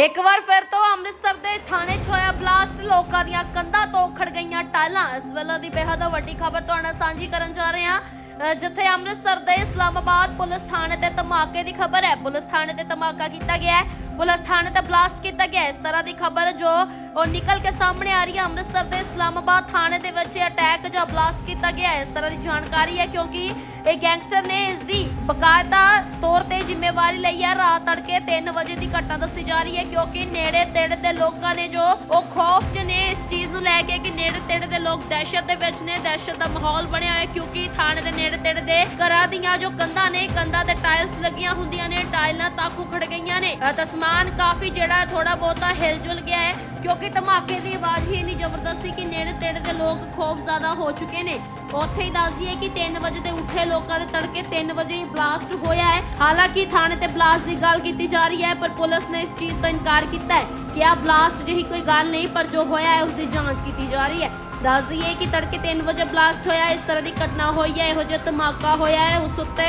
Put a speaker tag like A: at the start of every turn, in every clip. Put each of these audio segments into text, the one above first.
A: ਇੱਕ ਵਾਰ ਫਿਰ ਤੋਂ ਅੰਮ੍ਰਿਤਸਰ ਦੇ ਥਾਣੇ 'ਚ ਹੋਇਆ ਬਲਾਸਟ। ਲੋਕਾਂ ਦੀਆਂ ਕੰਧਾਂ ਤੋਂ ਉਖੜ ਗਈਆਂ ਟਾਈਲਾਂ ਇਸ ਵੇਲੇ ਦੀ ਬੇਹੱਦ ਵੱਡੀ ਖਬਰ ਤੁਹਾਡੇ ਨਾਲ ਸਾਂਝੀ ਕਰਨ ਜਾ ਰਹੇ ਹਾਂ। ਜਿੱਥੇ ਅੰਮ੍ਰਿਤਸਰ ਦੇ ਇਸਲਾਮਾਬਾਦ ਪੁਲਿਸ ਥਾਣੇ ਤੇ ਧਮਾਕੇ ਦੀ ਖਬਰ ਹੈ। ਪੁਲਿਸ ਥਾਣੇ ਤੇ ਧਮਾਕਾ ਕੀਤਾ ਗਿਆ ਹੈ। ਪੁਲਿਸ ਥਾਣੇ ਤੇ ਬਲਾਸਟ ਕੀਤਾ ਗਿਆ ਇਸ ਤਰ੍ਹਾਂ ਦੀ ਖਬਰ ਜੋ ਉਹ ਨਿਕਲ ਕੇ ਸਾਹਮਣੇ ਆ ਰਹੀ ਹੈ ਅੰਮ੍ਰਿਤਸਰ ਦੇ ਇਸਲਾਮਾਬਾਦ ਥਾਣੇ ਦੇ ਵਿੱਚ ਅਟੈਕ ਜਾਂ ਬਲਾਸਟ ਕੀਤਾ ਗਿਆ ਹੈ। ਇਸ ਤਰ੍ਹਾਂ ਦੀ ਜਾਣਕਾਰੀ ਹੈ ਕਿਉਂਕਿ ਇਹ ਗੈਂਗਸਟਰ ਨੇ ਇਸ ਦੀ ਬਕਾਇਦਾ ਤੌਰ ਤੇ ਜ਼ਿੰਮੇਵਾਰੀ ਲਈ ਹੈ। ਰਾਤ ਤੜਕੇ 3 ਵਜੇ ਦੀ ਘਟਨਾ ਦੱਸੀ ਜਾ ਰਹੀ ਹੈ ਕਿਉਂਕਿ ਨੇੜੇ ਤੇੜੇ ਦੇ ਲੋਕਾਂ ਨੇ ਜੋ ਉਹ ਖੌਫ 'ਚ ਨੇ ਇਸ ਚੀਜ਼ ਨੂੰ ਲੈ ਕੇ ਕਿ ਨੇੜੇ ਤੇੜੇ ਦੇ ਲੋਕ ਦਹਿਸ਼ਤ ਦੇ ਵਿੱਚ ਨੇ ਦਹਿਸ਼ਤ ਦਾ ਮਾਹੌਲ ਬਣਿਆ ਹੋਇਆ ਕਿਉਂਕਿ ਥਾਣੇ ਦੇ ਨੇੜੇ ਤੇੜੇ ਦੇ ਘਰਾਂ ਦੀਆਂ ਜੋ ਕੰਧਾਂ ਨੇ ਕੰਧਾਂ ਤੇ ਟਾਇਲਸ ਲੱਗੀਆਂ ਹੁੰਦੀਆਂ ਨੇ ਟਾਇਲਾਂ ਤੱਕ ਉਖੜ ਗਈਆਂ ਨੇ। ਅ, ਤਾਂ ਸਮਾਨ ਕਾਫੀ ਜਿਹੜਾ ਥੋੜਾ ਬਹੁਤਾ ਹਿਲ ਜੁਲ ਗਿਆ ਹੈ। ਕਿਉਂਕਿ ਧਮਾਕੇ ਦੀ ਆਵਾਜ਼ ਹੀ ਇੰਨੀ ਜ਼ਬਰਦਸਤ ਸੀ ਕਿ ਨੇੜੇ ਤੇੜੇ ਦੇ ਲੋਕ ਖੌਫ ਜ਼ਿਆਦਾ ਹੋ ਚੁੱਕੇ ਨੇ। ਉੱਥੇ ਹੀ ਦੱਸ ਦਈਏ ਕਿ 3 ਵਜੇ ਦੇ ਉੱਠੇ ਲੋਕਾਂ ਦੇ ਤੜਕੇ 3 ਵਜੇ ਹੀ ਬਲਾਸਟ ਹੋਇਆ ਹੈ। ਹਾਲਾਂਕਿ ਥਾਣੇ ਤੇ ਬਲਾਸਟ ਦੀ ਗੱਲ ਕੀਤੀ ਜਾ ਰਹੀ ਹੈ, ਪਰ ਪੁਲਿਸ ਨੇ ਇਸ ਚੀਜ਼ ਤੋਂ ਇਨਕਾਰ ਕੀਤਾ ਹੈ ਕਿ ਆ ਬਲਾਸਟ ਜਿਹੀ ਕੋਈ ਗੱਲ ਨਹੀਂ, ਪਰ ਜੋ ਹੋਇਆ ਹੈ ਉਸ ਦੀ ਜਾਂਚ ਕੀਤੀ ਜਾ ਰਹੀ ਹੈ। ਦੱਸ ਦਈਏ ਕਿ ਤੜਕੇ 3 ਵਜੇ ਬਲਾਸਟ ਹੋਇਆ, ਇਸ ਤਰ੍ਹਾਂ ਦੀ ਘਟਨਾ ਹੋਈ ਹੈ, ਇਹੋ ਜਿਹਾ ਧਮਾਕਾ ਹੋਇਆ ਹੈ। ਉਸ ਉੱਤੇ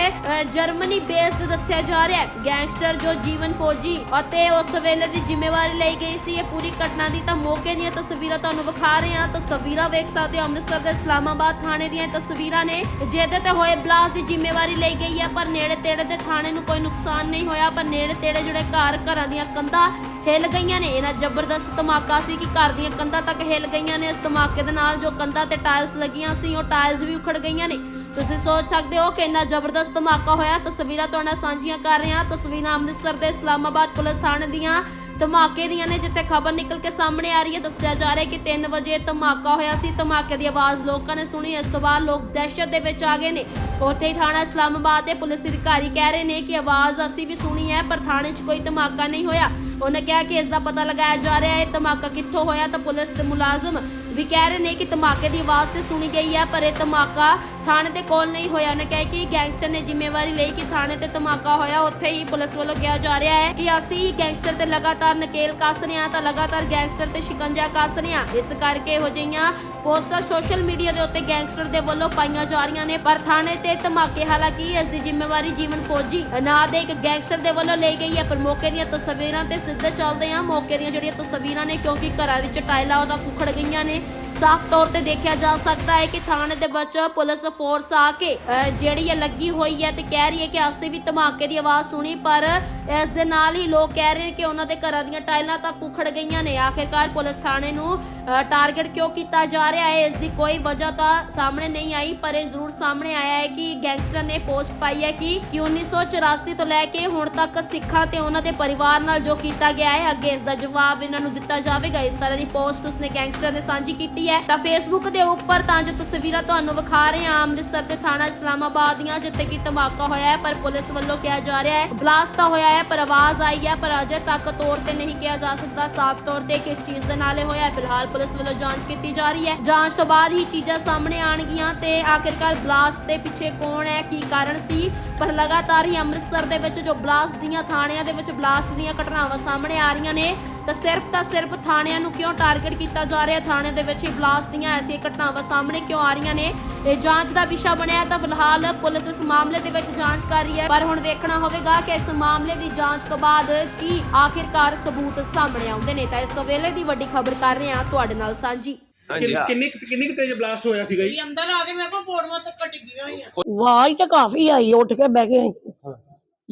A: ਜਰਮਨੀ ਬੇਸਡ ਦੱਸਿਆ ਜਾ ਰਿਹਾ ਹੈ। ਗੈਂਗਸਟਰ ਜੋ ਜੀਵਨ ਫੌਜੀ ਅਤੇ ਉਸ ਵੇਲੇ ਦੀ ਜ਼ਿੰਮੇਵਾਰੀ ਲਈ ਗਈ ਸੀ, ਇਹ ਪੂਰੀ ਘਟਨਾ ਦੀ ਤਾਂ ਮੌਕੇ ਦੀਆਂ ਤਸਵੀਰਾਂ ਤੁਹਾਨੂੰ ਵਿਖਾ ਰਹੇ ਹਾਂ। ਤਸਵੀਰਾਂ ਵੇਖ ਸਕਦੇ ਹੋ, ਅੰਮ੍ਰਿਤਸਰ ਦੇ ਇਸਲਾਮਾਬਾਦ ਥਾਣੇ ਦੀਆਂ ਤਸਵੀਰਾਂ ਨੇ, ਜਿਹਦੇ ਤੇ ਹੋਏ ਬਲਾਸਟ ਦੀ ਜ਼ਿੰਮੇਵਾਰੀ ਲਈ ਗਈ ਹੈ, ਪਰ ਨੇੜੇ ਤੇੜੇ ਦੇ ਥਾਣੇ ਨੂੰ ਕੋਈ ਨੁਕਸਾਨ ਨਹੀਂ ਹੋਇਆ, ਪਰ ਨੇੜੇ ਤੇੜੇ ਜਿਹੜੇ ਘਰ, ਘਰਾਂ ਦੀਆਂ ਕੰਧਾਂ ਹਿੱਲ ਗਈਆਂ ਨੇ। ਇਹਨਾਂ ਜ਼ਬਰਦਸਤ ਧਮਾਕਾ ਸੀ ਕਿ ਘਰ ਦੀਆਂ ਕੰਧਾਂ ਤੱਕ ਹਿੱਲ ਗਈਆਂ ਨੇ। ਇਸ ਧਮਾਕੇ ਦੇ ਨਾਲ ਜੋ ਕੰਧਾਂ ਤੇ ਟਾਇਲਸ ਲੱਗੀਆਂ ਸੀ, ਉਹ ਟਾਇਲਸ ਵੀ ਉਖੜ ਗਈਆਂ ਨੇ। ਤੁਸੀਂ ਸੋਚ ਸਕਦੇ ਹੋ ਕਿ ਇੰਨਾ ਜ਼ਬਰਦਸਤ ਧਮਾਕਾ ਹੋਇਆ। ਤਸਵੀਰਾਂ ਤੁਹਾਡੇ ਨਾਲ ਸਾਂਝੀਆਂ ਕਰ ਰਹੇ ਹਾਂ। ਤਸਵੀਰਾਂ ਅੰਮ੍ਰਿਤਸਰ ਦੇ ਇਸਲਾਮਾਬਾਦ ਪੁਲਿਸ ਥਾਣੇ ਦੀਆਂ ਧਮਾਕੇ ਦੀਆਂ ਨੇ, ਜਿੱਥੇ ਖਬਰ ਨਿਕਲ ਕੇ ਸਾਹਮਣੇ ਆ ਰਹੀ ਹੈ। ਦੱਸਿਆ ਜਾ ਰਿਹਾ ਕਿ 3 ਵਜੇ ਧਮਾਕਾ ਹੋਇਆ ਸੀ। ਧਮਾਕੇ ਦੀ ਆਵਾਜ਼ ਲੋਕਾਂ ਨੇ ਸੁਣੀ। ਇਸ ਤੋਂ ਬਾਅਦ ਲੋਕ ਦਹਿਸ਼ਤ ਦੇ ਵਿੱਚ ਆ ਗਏ ਨੇ। ਉੱਥੇ ਹੀ ਥਾਣਾ ਇਸਲਾਮਾਬਾਦ ਦੇ ਪੁਲਿਸ ਅਧਿਕਾਰੀ ਕਹਿ ਰਹੇ ਨੇ ਕਿ ਆਵਾਜ਼ ਅਸੀਂ ਵੀ ਸੁਣੀ ਹੈ, ਪਰ ਥਾਣੇ 'ਚ ਕੋਈ ਧਮਾਕਾ ਨਹੀਂ ਹੋਇਆ। ਉਹਨੇ ਕਿਹਾ ਕਿ ਇਸ ਦਾ ਪਤਾ ਲਗਾਇਆ ਜਾ ਰਿਹਾ ਹੈ ਧਮਾਕਾ ਕਿੱਥੋਂ ਹੋਇਆ ਤਾਂ ਪੁਲਿਸ ਦੇ ਮੁਲਾਜ਼ਮ ਵੀ ਕਹਿ ਰਹੇ ਨੇ ਕਿ ਧਮਾਕੇ ਦੀ ਆਵਾਜ਼ ਤੇ ਸੁਣੀ ਗਈ ਹੈ, ਪਰ ਇਹ ਧਮਾਕਾ ਥਾਣੇ ਦੇ ਕੋਲ ਨਹੀਂ ਹੋਇਆ। ਉਹਨੇ ਕਿਹਾ ਕਿ ਗੈਂਗਸਟਰ ਨੇ ਜ਼ਿੰਮੇਵਾਰੀ ਲਈ ਕਿ ਥਾਣੇ ਤੇ ਧਮਾਕਾ ਹੋਇਆ, ਉੱਥੇ ਹੀ ਪੁਲਿਸ ਵੱਲੋਂ ਕਿਹਾ ਜਾ ਰਿਹਾ ਹੈ ਕਿ ਅਸੀਂ ਗੈਂਗਸਟਰ ਤੇ ਲਗਾਤਾਰ ਨਕੇਲ ਕੱਸ ਰਹੇ ਹਾਂ ਤਾਂ ਲਗਾਤਾਰ ਗੈਂਗਸਟਰ ਤੇ ਸ਼ਿਕੰਜਾ ਕੱਸ ਰਹੇ ਹਾਂ। ਇਸ ਕਰਕੇ ਇਹੋ ਜਿਹੀਆਂ ਪੋਸਟਰ ਸੋਸ਼ਲ ਮੀਡੀਆ ਦੇ ਉੱਤੇ ਗੈਂਗਸਟਰ ਦੇ ਵੱਲੋਂ ਪਾਈਆਂ ਜਾ ਰਹੀਆਂ ਨੇ, ਪਰ ਥਾਣੇ ਤੇ ਧਮਾਕੇ ਹਾਲਾਂਕਿ ਇਸ ਦੀ ਜ਼ਿੰਮੇਵਾਰੀ ਜੀਵਨ ਫੌਜੀ ਅਨਾਦ ਦੇ ਇੱਕ ਗੈਂਗਸਟਰ ਦੇ ਵੱਲੋਂ ਲਈ ਗਈ ਹੈ, ਪਰ ਮੌਕੇ ਦੀਆਂ ਤਸਵੀਰਾਂ ਤੇ ਸਿੱਧੇ ਚੱਲਦੇ ਹਾਂ। ਮੌਕੇ ਦੀਆਂ ਜਿਹੜੀਆਂ ਤਸਵੀਰਾਂ ਨੇ, ਕਿਉਂਕਿ ਘਰਾਂ ਵਿੱਚ ਟਾਇਲਾਂ ਉਹਦਾ ਕੁਖੜ ਗਈਆਂ ਨੇ। ਸਾਫ਼ ਤੌਰ ਤੇ ਦੇਖਿਆ ਜਾ ਸਕਦਾ ਹੈ ਕਿ ਥਾਣੇ ਦੇ ਵਿੱਚ ਪੁਲਿਸ ਫੋਰਸ ਆ ਕੇ ਜਿਹੜੀ ਹੈ ਲੱਗੀ ਹੋਈ ਹੈ ਤੇ ਕਹਿ ਰਹੀ ਹੈ ਕਿ ਅਸੀਂ ਵੀ ਧਮਾਕੇ ਦੀ ਆਵਾਜ਼ ਸੁਣੀ, ਪਰ ਇਸ ਦੇ ਨਾਲ ਹੀ ਲੋਕ ਕਹਿ ਰਹੇ ਕਿ ਉਹਨਾਂ ਦੇ ਘਰਾਂ ਦੀਆਂ ਟਾਈਲਾਂ ਤਾਂ ਉਖੜ ਗਈਆਂ ਨੇ। ਆਖਿਰਕਾਰ ਪੁਲਿਸ ਥਾਣੇ ਨੂੰ ਟਾਰਗੇਟ ਕਿਉਂ ਕੀਤਾ ਜਾ ਰਿਹਾ ਹੈ? ਇਸ ਦੀ ਕੋਈ ਵਜ੍ਹਾ ਤਾਂ ਸਾਹਮਣੇ ਨਹੀਂ ਆਈ, ਪਰ ਇਹ ਜ਼ਰੂਰ ਸਾਹਮਣੇ ਆਇਆ ਹੈ ਕਿ ਗੈਂਗਸਟਰ ਨੇ ਪੋਸਟ ਪਾਈ ਹੈ ਕਿ ਕਿ 1984 ਤੋਂ ਲੈ ਕੇ ਹੁਣ ਤੱਕ ਸਿੱਖਾਂ ਤੇ ਉਹਨਾਂ ਦੇ ਪਰਿਵਾਰ ਨਾਲ ਜੋ ਕੀਤਾ ਗਿਆ ਹੈ, ਅੱਗੇ ਇਸ ਦਾ ਜਵਾਬ ਇਹਨਾਂ ਨੂੰ ਦਿੱਤਾ ਜਾਵੇਗਾ। ਇਸ ਤਰ੍ਹਾਂ ਦੀ ਪੋਸਟ ਉਸਨੇ ਗੈਂਗਸਟਰ ਨੇ ਸਾਂਝੀ ਕੀਤੀ ਹੈ, ਤਾਂ ਫੇਸਬੁੱਕ ਦੇ ਉੱਪਰ ਤਾਂ ਜੋ ਤਸਵੀਰਾਂ ਤੁਹਾਨੂੰ ਵਿਖਾ ਰਹੇ ਹਾਂ, ਅੰਮ੍ਰਿਤਸਰ ਦੇ ਥਾਣਾ ਇਸਲਾਮਾਬਾਦ ਦੀਆਂ, ਜਿੱਥੇ ਕਿ ਧਮਾਕਾ ਹੋਇਆ ਹੈ, ਪਰ ਪੁਲਿਸ ਵੱਲੋਂ ਕਿਹਾ ਜਾ ਰਿਹਾ ਹੈ, ਬਲਾਸਟ ਤਾਂ ਹੋਇਆ ਹੈ, ਪਰ ਆਵਾਜ਼ ਆਈ ਹੈ, ਪਰ ਅਜੇ ਤੱਕ ਤੌਰ ਤੇ ਨਹੀਂ ਕਿਹਾ ਜਾ ਸਕਦਾ ਸਾਫ਼ ਤੌਰ ਤੇ ਕਿਸ ਚੀਜ਼ ਦੇ ਨਾਲ ਇਹ ਹੋਇਆ ਹੈ। ਫਿਲਹਾਲ ਪੁਲਿਸ ਵੱਲੋਂ ਜਾਂਚ ਕੀਤੀ ਜਾ ਰਹੀ ਹੈ। ਜਾਂਚ ਤੋਂ ਬਾਅਦ ਹੀ ਚੀਜ਼ਾਂ ਸਾਹਮਣੇ ਆਣਗੀਆਂ ਤੇ ਆਖਿਰਕਾਰ ਬਲਾਸਟ ਦੇ ਪਿੱਛੇ ਕੌਣ ਹੈ, ਕੀ ਕਾਰਨ ਸੀ? ਪਰ ਲਗਾਤਾਰ ਹੀ ਅੰਮ੍ਰਿਤਸਰ ਦੇ ਵਿੱਚ ਜੋ ਬਲਾਸਟ ਦੀਆਂ ਥਾਣਿਆਂ ਦੇ ਵਿੱਚ ਬਲਾਸਟ ਦੀਆਂ ਘਟਨਾਵਾਂ ਸਾਹਮਣੇ ਆ ਰਹੀਆਂ ਨੇ ਤਾਂ ਸਿਰਫ ਤਾਂ ਸਿਰਫ ਥਾਣਿਆਂ ਨੂੰ ਕਿਉਂ ਟਾਰਗੇਟ ਕੀਤਾ ਜਾ ਰਿਹਾ? ਥਾਣੇ ਦੇ ਵਿੱਚ ਹੀ ਬਲਾਸਟ ਦੀਆਂ ਐਸੀਆਂ ਘਟਨਾਵਾਂ ਸਾਹਮਣੇ ਕਿਉਂ ਆ ਰਹੀਆਂ ਨੇ? ਇਹ ਜਾਂਚ ਦਾ ਵਿਸ਼ਾ ਬਣਿਆ ਤਾਂ ਫਿਲਹਾਲ ਪੁਲਿਸ ਇਸ ਮਾਮਲੇ ਦੇ ਵਿੱਚ ਜਾਂਚ ਕਰ ਰਹੀ ਹੈ। ਪਰ ਹੁਣ ਵੇਖਣਾ ਹੋਵੇਗਾ ਕਿ ਇਸ ਮਾਮਲੇ ਦੀ ਜਾਂਚ ਤੋਂ ਬਾਅਦ ਕੀ ਆਖਿਰਕਾਰ ਸਬੂਤ ਸਾਹਮਣੇ ਆਉਂਦੇ ਨੇ। ਤਾਂ ਇਸ ਵੇਲੇ ਦੀ ਵੱਡੀ ਖਬਰ ਕਰ ਰਹੇ ਹਾਂ ਤੁਹਾਡੇ ਨਾਲ ਸਾਂਝੀ।
B: ਹਾਂਜੀ
C: ਕਿੰਨ- ਕਿੰਨੀ ਕੁ- ਕਿੰਨੀ ਕੁ ਤੇਜ਼ ਬਲਾਸਟ ਹੋਇਆ ਸੀਗਾ ਜੀ?
D: ਅੰਦਰ ਆ ਕੇ ਮੇਰੇ ਕੋਲ ਪੌੜੀਆਂ ਤੱਕ ਡਿੱਗੀਆਂ ਹੋਈਆਂ।
E: ਆਵਾਜ਼ ਤਾਂ ਕਾਫੀ ਆਈ ਉੱਠ ਕੇ ਬਹਿ ਗਏ।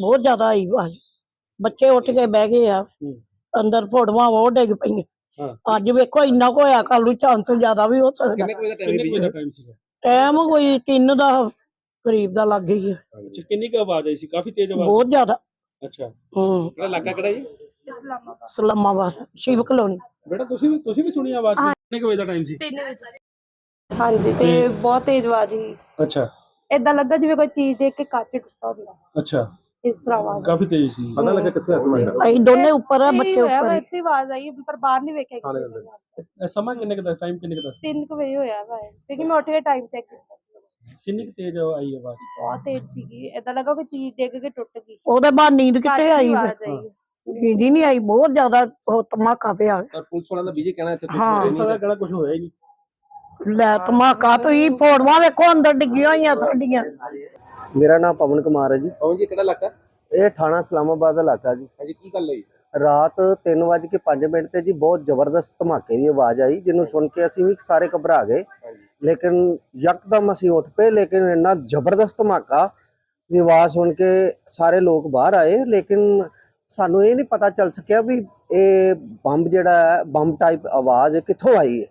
E: ਬਹੁਤ ਜ਼ਿਆਦਾ ਆਈ ਆਵਾਜ਼। ਬੱਚੇ ਉੱਠ ਕੇ ਬਹਿ ਗਏ ਆ। ਅੰਦਰ ਫੋਟੋਆਂ ਉਹ ਡਿੱਗ ਪਈਆਂ।
B: ਹਾਂ।
E: ਅੱਜ ਵੇਖੋ ਇੰਨਾ ਕੁ ਹੋਇਆ ਕੱਲ ਨੂੰ ਚਾਂਸ ਜ਼ਿਆਦਾ ਵੀ ਹੋ ਸਕਦਾ।
B: ਕਿੰਨੇ ਕੁ ਵਜੇ ਦਾ ਟਾਈਮ
C: ਸੀਗਾ?
E: ਕੋਈ 3 ਦਾ ਕਰੀਬ ਦਾ ਲੱਗ ਗਈ
C: ਅੱਛਾ ਕਿੰਨੀ ਕੁ ਆਵਾਜ਼ ਆਈ ਸੀ? ਕਾਫੀ ਤੇਜ਼ ਆਵਾਜ਼
E: ਬਹੁਤ ਜ਼ਿਆਦਾ।
C: ਅੱਛਾ।
E: ਹੂੰ।
B: ਕਿਹੜਾ ਇਲਾਕਾ ਕਿਹੜਾ ਜੀ?
E: ਸਲਾਮਾਬਾਦ ਸ਼ਿਵ ਕਲੋਨੀ।
C: ਬੇਟਾ ਤੁਸੀਂ ਵੀ ਤੁਸੀਂ ਵੀ ਸੁਣੀ ਆਵਾਜ਼? ਕਿੰਨੇ ਕੁ ਵਜੇ ਦਾ ਟਾਈਮ ਸੀ?
F: ਹਾਂਜੀ ਤੇ ਬਹੁਤ ਤੇਜ਼ ਆਵਾਜ਼ ਸੀ।
C: ਅੱਛਾ।
F: ਲੱਗਾ ਜਿਵੇਂ ਕੋਈ ਚੀਜ਼ ਦੇਖ ਕੇ ਕੱਚ ਟੁੱਟਾ ਹੁੰਦਾ।
C: ਅੱਛਾ।
F: ਇਸ ਤਰ੍ਹਾਂ ਆਵਾਜ਼
C: ਕਾਫੀ ਤੇਜ਼ ਸੀ।
B: ਪਤਾ ਲੱਗਾ ਕਿੱਥੇ ਹੱਥ ਮਾਰਿਆ।
E: ਅਸੀਂ ਦੋਨੇ ਉੱਪਰ ਆ ਬੱਚੇ
F: ਹੋਇਆ
E: ਉੱਪਰ।
F: ਇੱਥੇ ਆਵਾਜ਼ ਆਈ ਪਰ ਬਾਹਰ ਨਹੀਂ ਵੇਖਿਆ ਕਿਸੇ ਨੇ।
C: ਇਹ ਸਮਾਂ ਕਿੰਨੇ ਕੁ ਦਾ ਟਾਈਮ ਕਿੰਨੇ ਕੁ ਦਾ ਸੀ?
F: ਵਜੇ ਹੋਇਆ ਵਾ ਇਹ, ਕਿਉਂਕਿ ਮੈਂ ਉੱਠ ਕੇ ਟਾਈਮ ਚੈੱਕ ਕੀਤਾ।
C: ਕਿੰਨੀ ਕੁ ਤੇਜ਼ ਆਈ ਆਵਾਜ਼?
F: ਬਹੁਤ ਤੇਜ਼ ਸੀਗੀ। ਏਦਾਂ ਲੱਗਾ ਕੋਈ ਚੀਜ਼ ਡਿੱਗ ਕੇ ਟੁੱਟ ਗਈ।
E: ਉਹਦੇ ਬਾਅਦ ਨੀਂਦ ਕਿੱਥੇ ਆਈ?
F: ਆਵਾਜ਼ ਆਈ।
E: ਨੀਂਦ ਹੀ ਨਹੀਂ ਆਈ। ਬਹੁਤ ਜ਼ਿਆਦਾ ਉਹ ਧਮਾਕਾ ਪਿਆ।
B: ਤਾਂ ਪੁਲਿਸ ਵਾਲਿਆਂ ਦਾ ਬੀਜੇ ਕਹਿਣਾ ਇੱਥੇ
E: ਹਾਂ।
C: ਪੁਲਿਸ ਦਾ ਕਿਹੜਾ ਕੁਝ ਹੋਇਆ ਹੀ ਨਹੀਂ।
E: ਲੈ ਧਮਾਕਾ ਤੁਸੀਂ ਫੋਟੋਆਂ ਵੇਖੋ ਅੰਦਰ ਡਿੱਗੀਆਂ ਹੋਈਆਂ ਸਾਡੀਆਂ।
G: ਮੇਰਾ ਨਾਮ ਪਵਨ ਕੁਮਾਰ ਹੈ ਜੀ।
B: ਪਵਨ ਜੀ ਕਿਹੜਾ ਇਲਾਕਾ?
G: ਇਹ ਥਾਣਾ ਇਸਲਾਮਾਬਾਦ ਦਾ ਇਲਾਕਾ ਜੀ।
B: ਹਾਂਜੀ ਕੀ ਗੱਲ ਹੈ ਜੀ
G: ਰਾਤ 3:05 ਮਿੰਟ ਤੇ ਜੀ ਬਹੁਤ ਜ਼ਬਰਦਸਤ ਧਮਾਕੇ ਦੀ ਆਵਾਜ਼ ਆਈ ਜਿਹਨੂੰ ਸੁਣ ਕੇ ਅਸੀਂ ਵੀ ਸਾਰੇ ਘਬਰਾ ਗਏ। ਲੇਕਿਨ ਯਕਦਮ ਅਸੀਂ ਉੱਠ ਪਏ ਲੇਕਿਨ ਇੰਨਾ ਜ਼ਬਰਦਸਤ ਧਮਾਕਾ ਦੀ ਆਵਾਜ਼ ਸੁਣ ਕੇ ਸਾਰੇ ਲੋਕ ਬਾਹਰ ਆਏ। ਲੇਕਿਨ ਸਾਨੂੰ ਇਹ ਨਹੀਂ ਪਤਾ ਚੱਲ ਸਕਿਆ ਵੀ ਇਹ ਬੰਬ ਜਿਹੜਾ ਹੈ ਬੰਬ ਟਾਈਪ ਆਵਾਜ਼ ਕਿੱਥੋਂ ਆਈ ਹੈ।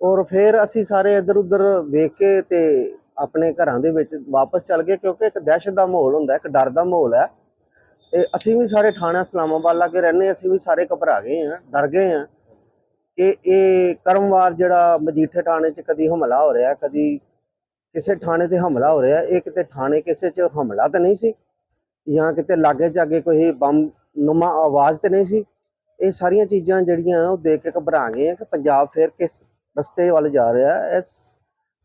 G: ਔਰ ਫਿਰ ਅਸੀਂ ਸਾਰੇ ਇੱਧਰ ਉੱਧਰ ਵੇਖ ਕੇ ਤੇ ਆਪਣੇ ਘਰਾਂ ਦੇ ਵਿੱਚ ਵਾਪਸ ਚੱਲ ਗਏ ਕਿਉਂਕਿ ਇੱਕ ਦਹਿਸ਼ਤ ਦਾ ਮਾਹੌਲ ਹੁੰਦਾ, ਇੱਕ ਡਰ ਦਾ ਮਾਹੌਲ ਹੈ। ਤੇ ਅਸੀਂ ਵੀ ਸਾਰੇ ਥਾਣਾ ਇਸਲਾਮਾਬਾਦ ਲਾਗੇ ਰਹਿੰਦੇ ਅਸੀਂ ਵੀ ਸਾਰੇ ਘਬਰਾ ਗਏ ਹਾਂ, ਡਰ ਗਏ ਹਾਂ ਕਿ ਇਹ ਕਰਮਵਾਰ ਜਿਹੜਾ ਮਜੀਠੇ ਥਾਣੇ 'ਚ ਕਦੀ ਹਮਲਾ ਹੋ ਰਿਹਾ, ਕਦੀ ਕਿਸੇ ਥਾਣੇ ਤੇ ਹਮਲਾ ਹੋ ਰਿਹਾ, ਇਹ ਕਿਤੇ ਥਾਣੇ ਕਿਸੇ 'ਚ ਹਮਲਾ ਤਾਂ ਨਹੀਂ ਸੀ ਜਾਂ ਕਿਤੇ ਲਾਗੇ ਜਾਗੇ ਕੋਈ ਬੰਬ ਨੁਮਾ ਆਵਾਜ਼ ਤੇ ਨਹੀਂ ਸੀ। ਇਹ ਸਾਰੀਆਂ ਚੀਜ਼ਾਂ ਜਿਹੜੀਆਂ ਉਹ ਦੇਖ ਕੇ ਘਬਰਾ ਗਏ ਆ ਕਿ ਪੰਜਾਬ ਫਿਰ ਕਿਸ ਰਸਤੇ ਵੱਲ ਜਾ ਰਿਹਾ ਇਸ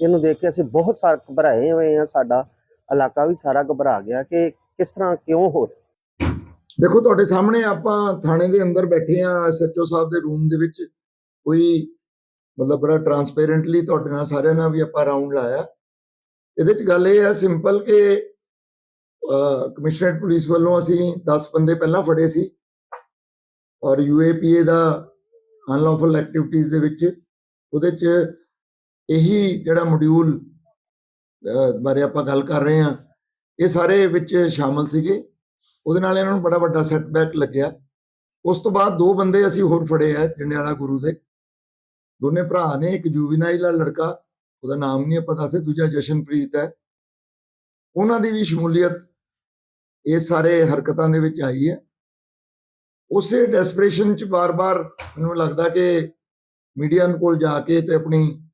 G: ਇਹਨੂੰ ਦੇਖ ਕੇ ਅਸੀਂ ਬਹੁਤ ਸਾਰੇ ਘਬਰਾਏ ਹੋਏ ਹਾਂ, ਸਾਡਾ ਇਲਾਕਾ ਵੀ ਸਾਰਾ ਘਬਰਾ ਗਿਆ ਕਿ ਕਿਸ ਤਰ੍ਹਾਂ ਕਿਉਂ ਹੋ ਰਿਹਾ।
H: ਦੇਖੋ, ਤੁਹਾਡੇ ਸਾਹਮਣੇ ਆਪਾਂ ਥਾਣੇ ਦੇ ਅੰਦਰ ਬੈਠੇ ਆ ਐਸਐਚਓ ਸਾਹਿਬ ਦੇ ਰੂਮ ਦੇ ਵਿੱਚ। ਕੋਈ ਮਤਲਬ ਬੜਾ ਟਰਾਂਸਪੇਰੈਂਟਲੀ ਤੁਹਾਡੇ ਨਾਲ ਸਾਰਿਆਂ ਨਾਲ ਵੀ ਆਪਾਂ ਰਾਉਂਡ ਲਾਇਆ। ਇਹਦੇ ਚ ਗੱਲ ਇਹ ਹੈ ਸਿੰਪਲ ਕਿ ਕਮਿਸ਼ਨਰੇਟ ਪੁਲਿਸ ਵੱਲੋਂ ਅਸੀਂ 10 ਬੰਦੇ ਪਹਿਲਾਂ ਫੜੇ ਸੀ। ਔਰ ਯੂਏਪੀਏ ਦਾ ਅਨਲੌਫਲ ਐਕਟੀਵਿਟੀਜ਼ ਦੇ ਵਿੱਚ, ਉਹਦੇ ਚ ਇਹੀ ਜਿਹੜਾ ਮੋਡਿਊਲ ਬਾਰੇ ਆਪਾਂ ਗੱਲ ਕਰ ਰਹੇ ਹਾਂ, ਇਹ ਸਾਰੇ ਵਿੱਚ ਸ਼ਾਮਲ ਸੀਗੇ। ਉਹਦੇ ਨਾਲ ਇਹਨਾਂ ਨੂੰ ਬੜਾ ਵੱਡਾ ਸੈਟਬੈਕ ਲੱਗਿਆ। ਉਸ ਤੋਂ ਬਾਅਦ ਦੋ ਬੰਦੇ ਅਸੀਂ ਹੋਰ ਫੜੇ ਆ, ਜੰਡਿਆਲਾ ਗੁਰੂ ਦੇ। ਦੋਨੇ ਭਰਾ ਨੇ, ਇੱਕ ਜੂਵੀਨਾਈਲ ਆ ਲੜਕਾ, ਉਹਦਾ ਨਾਮ ਨਹੀਂ ਆਪਾਂ ਦੱਸੇ ਦੂਜਾ ਜਸ਼ਨਪ੍ਰੀਤ ਹੈ। ਉਹਨਾਂ ਦੀ ਵੀ ਸ਼ਮੂਲੀਅਤ ਇਹ ਸਾਰੇ ਹਰਕਤਾਂ ਦੇ ਵਿੱਚ ਆਈ ਹੈ। ਉਸੇ ਡੈਸਪਰੇਸ਼ਨ ਚ ਬਾਰ-ਬਾਰ ਮੈਨੂੰ ਲੱਗਦਾ ਕਿ ਮੀਡੀਆ ਕੋਲ ਜਾ ਕੇ ਤੇ ਆਪਣੀ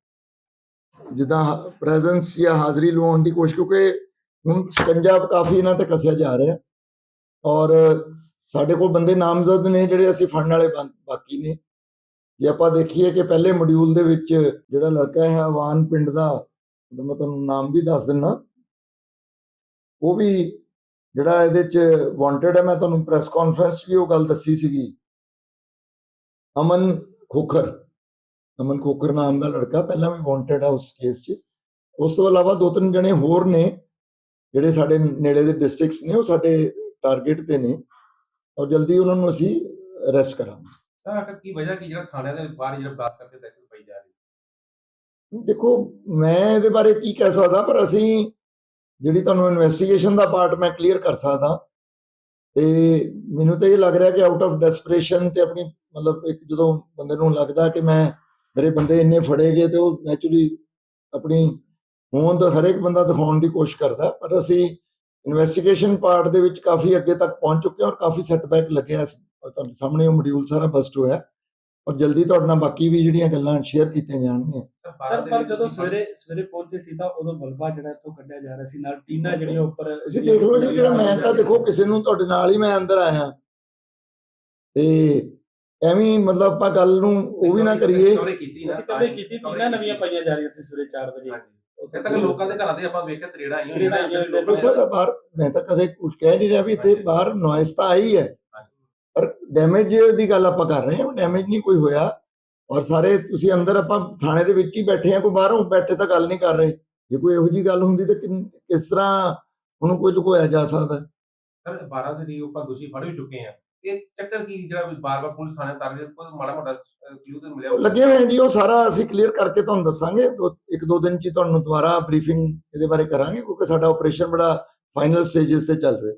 H: ਜਿੱਦਾਂ ਪ੍ਰੈਜ਼ੈਂਸ ਜਾਂ ਹਾਜ਼ਰੀ ਲਵਾਉਣ ਦੀ ਕੋਸ਼ਿਸ਼, ਕਿਉਂਕਿ ਹੁਣ ਸ਼ਿਕੰਜਾ ਕਾਫੀ ਇਹਨਾਂ ਤੇ ਕੱਸਿਆ ਜਾ ਰਿਹਾ। ਔਰ ਸਾਡੇ ਕੋਲ ਬੰਦੇ ਨਾਮਜ਼ਦ ਨੇ, ਜਿਹੜੇ ਅਸੀਂ ਫੜਨ ਵਾਲੇ ਬਾ- ਬਾਕੀ ਨੇ। ਜੇ ਆਪਾਂ ਦੇਖੀਏ ਕਿ ਪਹਿਲੇ ਮੋਡਿਊਲ ਦੇ ਵਿੱਚ ਜਿਹੜਾ ਲੜਕਾ ਹੈ, ਆਵਾਨ ਪਿੰਡ ਦਾ ਮੈਂ ਤੁਹਾਨੂੰ ਨਾਮ ਵੀ ਦੱਸ ਦਿੰਨਾ। ਉਹ ਵੀ ਜਿਹੜਾ ਇਹਦੇ ਚ ਵਾਂਟਡ ਹੈ, ਮੈਂ ਤੁਹਾਨੂੰ ਪ੍ਰੈਸ ਕਾਨਫਰੰਸ ਵੀ ਉਹ ਗੱਲ ਦੱਸੀ ਸੀਗੀ। ਅਮਨ ਖੋਖਰ। ਅਮਨ ਖੋਖਰ ਨਾਮ ਦਾ ਲੜਕਾ ਪਹਿਲਾਂ ਵੀ ਵਾਂਟਡ ਹੈ ਉਸ ਕੇਸ 'ਚ। ਉਸ ਤੋਂ ਇਲਾਵਾ ਦੋ ਤਿੰਨ ਜਣੇ ਹੋਰ ਨੇ ਜਿਹੜੇ ਸਾਡੇ ਨੇੜੇ ਦੇ ਡਿਸਟ੍ਰਿਕਟਸ ਨੇ ਉਹ ਸਾਡੇ ਟਾਰਗੇਟ ਤੇ ਨੇ। ਔਰ ਜਲਦੀ ਉਹਨਾਂ ਨੂੰ ਅਸੀਂ ਅਰੈਸਟ ਕਰਾਂਗੇ।
I: ਸਰ ਆਖਰ ਕੀ ਵਜ੍ਹਾ ਕੀ ਜਿਹੜਾ ਥਾਣਿਆਂ ਦੇ ਬਾਹਰ ਜਿਹੜਾ ਬਲਾਸਟ ਕਰਕੇ ਦਹਿਸ਼ਤ ਪਈ ਜਾ ਰਹੀ?
H: ਦੇਖੋ ਮੈਂ ਇਹਦੇ ਬਾਰੇ ਕੀ ਕਹਿ ਸਕਦਾ ਪਰ ਅਸੀਂ ਜਿਹੜੀ ਤੁਹਾਨੂੰ ਇਨਵੈਸਟੀਗੇਸ਼ਨ ਦਾ ਪਾਰਟ ਮੈਂ ਕਲੀਅਰ ਕਰ ਸਕਦਾ। ਤੇ ਮੈਨੂੰ ਤਾਂ ਇਹ ਲੱਗ ਰਿਹਾ ਕਿ ਆਊਟ ਆਫ ਡੈਸਪਰੇਸ਼ਨ ਤੇ ਆਪਣੀ ਮਤਲਬ ਇੱਕ ਜਦੋਂ ਬੰਦੇ ਨੂੰ ਲੱਗਦਾ ਕਿ ਮੈਂ ਮੇਰੇ ਬੰਦੇ ਇੰਨੇ ਫੜੇ ਗਏ ਤੇ ਉਹ ਨੈਚੁਰਲੀ ਆਪਣੀ ਹੋਂਦ ਹਰੇਕ ਬੰਦਾ ਦਿਖਾਉਣ ਦੀ ਕੋਸ਼ਿਸ਼ ਕਰਦਾ ਪਰ ਅਸੀਂ ਇਨਵੈਸਟੀਗੇਸ਼ਨ ਪਾਰਟ ਦੇ ਵਿੱਚ ਕਾਫੀ ਅੱਗੇ ਤੱਕ ਪਹੁੰਚ ਚੁੱਕੇ ਹਾਂ ਔਰ ਕਾਫੀ ਸੈਟਬੈਕ ਲੱਗਿਆ ਤੁਹਾਡੇ ਸਾਹਮਣੇ ਉਹ ਮੋਡਿਊਲ ਸਾਰਾ ਬਸਟ ਹੋਇਆ ਔਰ ਜਲਦੀ ਤੁਹਾਡੇ ਨਾਲ ਬਾਕੀ ਵੀ ਜਿਹੜੀਆਂ ਗੱਲਾਂ ਸ਼ੇਅਰ ਕੀਤੀਆਂ ਜਾਣਗੀਆਂ।
C: ਸਰ ਪਰ ਜਦੋਂ ਸਵੇਰੇ ਸਵੇਰੇ ਪਹੁੰਚੇ ਸੀ ਤਾਂ ਉਦੋਂ ਬਲਬਾ ਜਿਹੜਾ ਇੱਥੋਂ ਕੱਢਿਆ ਜਾ ਰਿਹਾ ਸੀ ਨਾਲ ਟੀਨਾ ਜਿਹੜੀਆਂ ਉੱਪਰ
H: ਤੁਸੀਂ ਦੇਖ ਲਓ ਜੀ ਜਿਹੜਾ ਮੈਂ ਤਾਂ ਦੇਖੋ ਕਿਸੇ ਨੂੰ ਤੁਹਾਡੇ ਨਾਲ ਹੀ ਮੈਂ ਅੰਦਰ ਆਇਆ। ਤੇ ਐਵੇਂ ਮਤਲਬ ਆਪਾਂ ਗੱਲ ਨੂੰ ਉਹ ਵੀ ਨਾ ਕਰੀਏ।
I: ਚੋਰੀ ਕੀਤੀ ਨਾ
C: ਅਸੀਂ ਕਦੇ ਕੀਤੀ ਟੀਨਾ ਨਵੀਆਂ ਪਾਈਆਂ ਜਾ ਰਹੀਆਂ ਸੀ ਸਵੇਰੇ 4 ਵਜੇ।
I: ਉਸੇ ਤੱਕ ਲੋਕਾਂ ਦੇ ਘਰਾਂ ਦੇ ਆਪਾਂ ਵੇਖਿਆ ਤਰੇੜਾ ਆਈਆਂ
C: ਨੇ।
H: ਦੇਖੋ ਸਰ ਬਾਹਰ ਮੈਂ ਤਾਂ ਕਦੇ ਕੁਝ ਕਹਿ ਨਹੀਂ ਰਿਹਾ ਵੀ ਇੱਥੇ ਬਾਹਰ ਨੋਇਸ ਤਾਂ ਆਈ ਹੈ। ਪਰ ਡੈਮੇਜ ਦੀ ਗੱਲ ਆਪਾਂ ਕਰ ਰਹੇ ਹਾਂ ਡੈਮੇਜ ਨਹੀਂ ਕੋਈ ਹੋਇਆ। ਔਰ ਸਾਰੇ ਤੁਸੀਂ ਅੰਦਰ ਆਪਾਂ ਥਾਣੇ ਦੇ ਵਿੱਚ ਹੀ ਬੈਠੇ ਆ ਕੋਈ ਬਾਹਰੋਂ ਬੈਠੇ ਤਾਂ ਗੱਲ ਨਹੀਂ ਕਰ ਰਹੇ। ਜੇ ਕੋਈ ਇਹੋ ਜੀ ਗੱਲ ਹੁੰਦੀ ਤਾਂ ਕਿਸ ਤਰ੍ਹਾਂ ਉਹਨੂੰ ਕੋਈ ਲੁਕੋਇਆ ਜਾ ਸਕਦਾ?
I: ਸਰ 12 ਦੇ ਲਈ ਆਪਾਂ ਦੋਸ਼ੀ ਫੜ ਵੀ ਚੁੱਕੇ ਆ ਇਹ ਚੱਕਰ ਕੀ ਜਿਹੜਾ ਬਾਰ-ਬਾਰ ਪੁਲਿਸ ਥਾਣੇ ਤਾਰ ਰਿਹਾ ਕੋਈ ਮਾੜਾ ਮੋਟਾ ਕਲੂ ਤੇ ਮਿਲਿਆ
H: ਲੱਗੇ ਹੋਏ ਜੀ, ਉਹ ਸਾਰਾ ਅਸੀਂ ਕਲੀਅਰ ਕਰਕੇ ਤੁਹਾਨੂੰ ਦੱਸਾਂਗੇ। ਇੱਕ ਦੋ ਦਿਨ ਚ ਤੁਹਾਨੂੰ ਦੁਬਾਰਾ ਬਰੀਫਿੰਗ ਇਹਦੇ ਬਾਰੇ ਕਰਾਂਗੇ, ਕਿਉਂਕਿ ਸਾਡਾ ਆਪਰੇਸ਼ਨ ਬੜਾ ਫਾਈਨਲ ਸਟੇजेस ਤੇ ਚੱਲ ਰਿਹਾ।